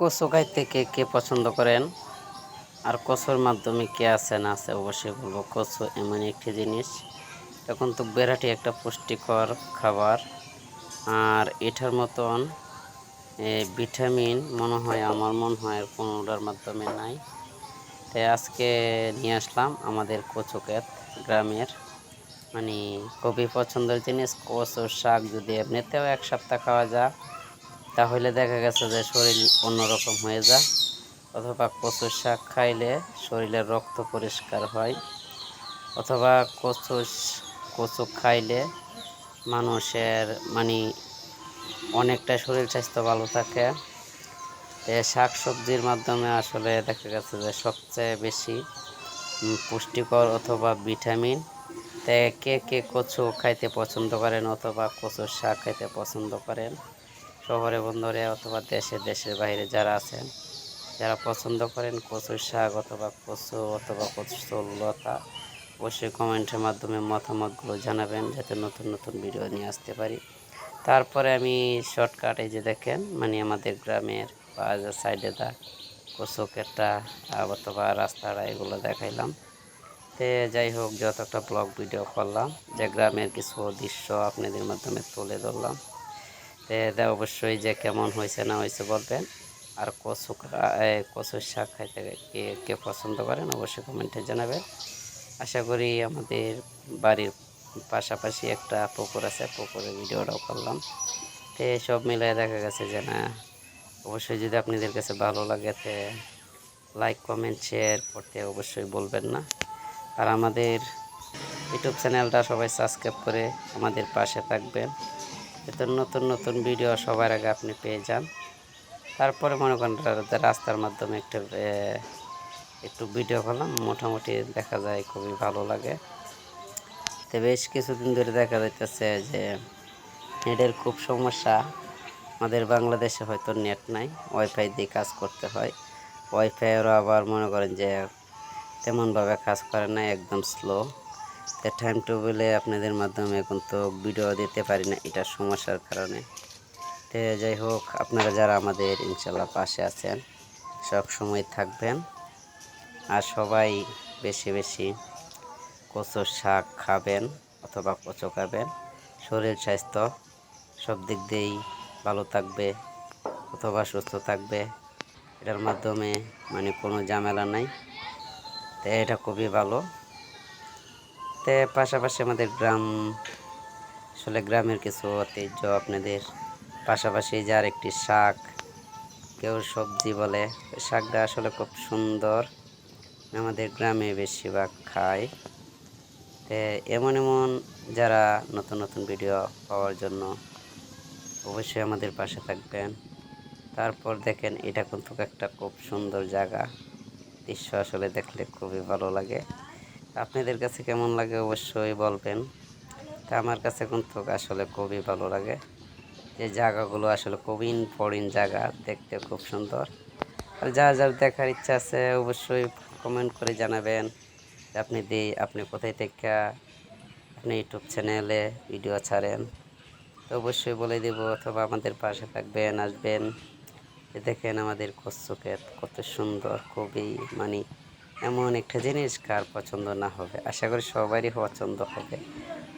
কচু খাইতে কে কে পছন্দ করেন? আর কচুর মাধ্যমে কে আছে, না আছে, অবশ্যই বলব কচু এমন একটি জিনিস। এখন তো বেরাটি একটা পুষ্টিকর খাবার। আর এটার মতন ভিটামিন মনে হয় আমার মনে হয় কোনোটার মাধ্যমে নাই। তাই আজকে নিয়ে আসলাম আমাদের কচু ক্ষেত গ্রামের। মানে খুবই পছন্দের জিনিস, কচুর শাক যদি এমনিতেও এক সপ্তাহ খাওয়া যায় তাহলে দেখা গেছে যে শরীর অন্যরকম হয়ে যায়। অথবা কচুর শাক খাইলে শরীরের রক্ত পরিষ্কার হয়। অথবা কচু কচু খাইলে মানুষের মানে অনেকটা শরীর স্বাস্থ্য ভালো থাকে। শাক সবজির মাধ্যমে আসলে দেখা গেছে যে সবচেয়ে বেশি পুষ্টিকর অথবা ভিটামিন। তে কে কে কচু খাইতে পছন্দ করেন অথবা কচুর শাক খাইতে পছন্দ করেন? শহরে বন্দরে অথবা দেশে, দেশের বাইরে যারা আছেন, যারা পছন্দ করেন কচুর শাক অথবা কচু অথবা কচুর লতা, অবশ্যই কমেন্টের মাধ্যমে মতামতগুলো জানাবেন যাতে নতুন নতুন ভিডিও নিয়ে আসতে পারি। তারপরে আমি শর্টকাট যে দেখেন মানে আমাদের গ্রামের বাজার সাইডে দা কচুকেরটা অথবা রাস্তাটা এগুলো দেখাইলাম। তে যাই হোক যত একটা ব্লগ ভিডিও করলাম, যে গ্রামের কিছু দৃশ্য আপনাদের মাধ্যমে তুলে ধরলাম। দে অবশ্যই যে কেমন হয়েছে না হয়েছে বলবেন। আর কচু কচুর শাক খাইতে কে কে পছন্দ করেন অবশ্যই কমেন্টে জানাবেন। আশা করি আমাদের বাড়ির পাশাপাশি একটা পুকুর আছে, পুকুরে ভিডিওটাও করলাম। তো সব মিলিয়ে দেখা গেছে যে না, অবশ্যই যদি আপনাদের কাছে ভালো লাগে তে লাইক, কমেন্ট, শেয়ার করতে অবশ্যই বলবেন না। আর আমাদের ইউটিউব চ্যানেলটা সবাই সাবস্ক্রাইব করে আমাদের পাশে থাকবেন। এতে নতুন নতুন ভিডিও সবার আগে আপনি পেয়ে যান। তারপরে মনে করেন রাস্তার মাধ্যমে একটু একটু ভিডিও করলাম মোটামুটি দেখা যায় খুবই ভালো লাগে। তো বেশ কিছুদিন ধরে দেখা যাইতেছে যে নেটের খুব সমস্যা। আমাদের বাংলাদেশে হয়তো নেট নাই ওয়াইফাই দিয়ে কাজ করতে হয়। ওয়াইফাইয়েরও আবার মনে করেন যে তেমনভাবে কাজ করে না, একদম স্লো টাইম টেবিলে আপনাদের মাধ্যমে এখন তো ভিডিও দিতে পারি না, এটা সমস্যার কারণে। তো যাই হোক, আপনারা যারা আমাদের ইনশাল্লাহ পাশে আছেন, সব সময় থাকবেন। আর সবাই বেশি বেশি কচুর শাক খাবেন অথবা কচু খাবেন। শরীর স্বাস্থ্য সব দিক দিয়েই ভালো থাকবে, অথবা সুস্থ থাকবে। এটার মাধ্যমে মানে কোনো ঝামেলা নাই। তো এটা খুবই ভালো। তো পাশাপাশি আমাদের গ্রাম, আসলে গ্রামের কিছু ঐতিহ্য আপনাদের। পাশাপাশি যার একটি শাক, কেউ সবজি বলে শাকটা আসলে খুব সুন্দর আমাদের গ্রামে বেশিরভাগ খায়। তো এমন এমন যারা নতুন নতুন ভিডিও পাওয়ার জন্য অবশ্যই আমাদের পাশে থাকবেন। তারপর দেখেন, এটা কিন্তু একটা খুব সুন্দর জায়গা। দৃশ্য আসলে দেখলে খুবই ভালো লাগে। আপনাদের কাছে কেমন লাগে অবশ্যই বলবেন। তা আমার কাছে কিন্তু আসলে খুবই ভালো লাগে। যে জায়গাগুলো আসলে খুবই ইম্পর্টেন্ট জায়গা, দেখতে খুব সুন্দর। আর যা যার দেখার ইচ্ছা আছে অবশ্যই কমেন্ট করে জানাবেন। আপনি দি, আপনি কোথায় থেকে আপনি ইউটিউব চ্যানেলে ভিডিও ছাড়েন। তো অবশ্যই বলে দেব, অথবা আমাদের পাশে থাকবেন, আসবেন। দেখেন আমাদের কচ্ছকের কত সুন্দর, খুবই মানে এমন একটা জিনিস কার পছন্দ না হবে। আশা করি সবারই পছন্দ হবে।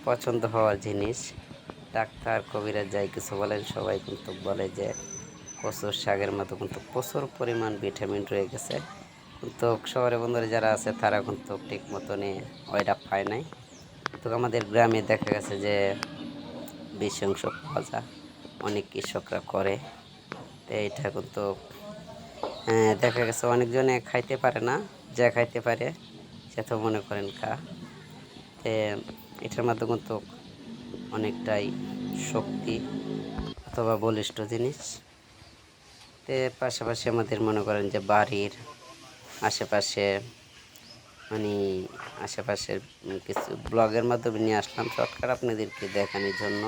পছন্দ হওয়ার জিনিস, ডাক্তার কবিরাজ যাই কিছু বলেন, সবাই কিন্তু বলে যে কচুর শাকের মতো কিন্তু প্রচুর পরিমাণ ভিটামিন রয়ে গেছে। কিন্তু শহরে বন্ধুরা যারা আছে, তারা কিন্তু ঠিক মতনই ওইটা পায় নাই। কিন্তু আমাদের গ্রামে দেখা গেছে যে বেশি অংশ পাওয়া অনেক কৃষকরা করে। তো এইটা কিন্তু দেখা গেছে অনেকজনে খাইতে পারে না। যা খাইতে পারে, সে তো মনে করেন খা। তো এটার মাধ্যমে তো অনেকটাই শক্তি অথবা বলিষ্ঠ জিনিস। তো পাশাপাশি আমাদের মনে করেন যে বাড়ির আশেপাশে মানে আশেপাশের কিছু ব্লগের মাধ্যমে নিয়ে আসলাম শর্টকাট আপনাদেরকে দেখানোর জন্য।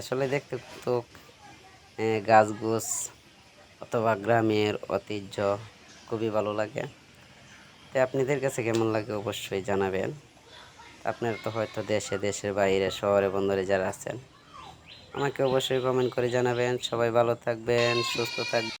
আসলে দেখতে তো গাছ গোছ অথবা গ্রামের ঐতিহ্য খুবই ভালো লাগে। তো আপনাদের কাছে কেমন লাগে অবশ্যই জানাবেন। আপনারা তো হয়তো দেশে, দেশের বাইরে, শহরে বন্দরে যারা আছেন, আমাকে অবশ্যই কমেন্ট করে জানাবেন। সবাই ভালো থাকবেন, সুস্থ থাকবেন।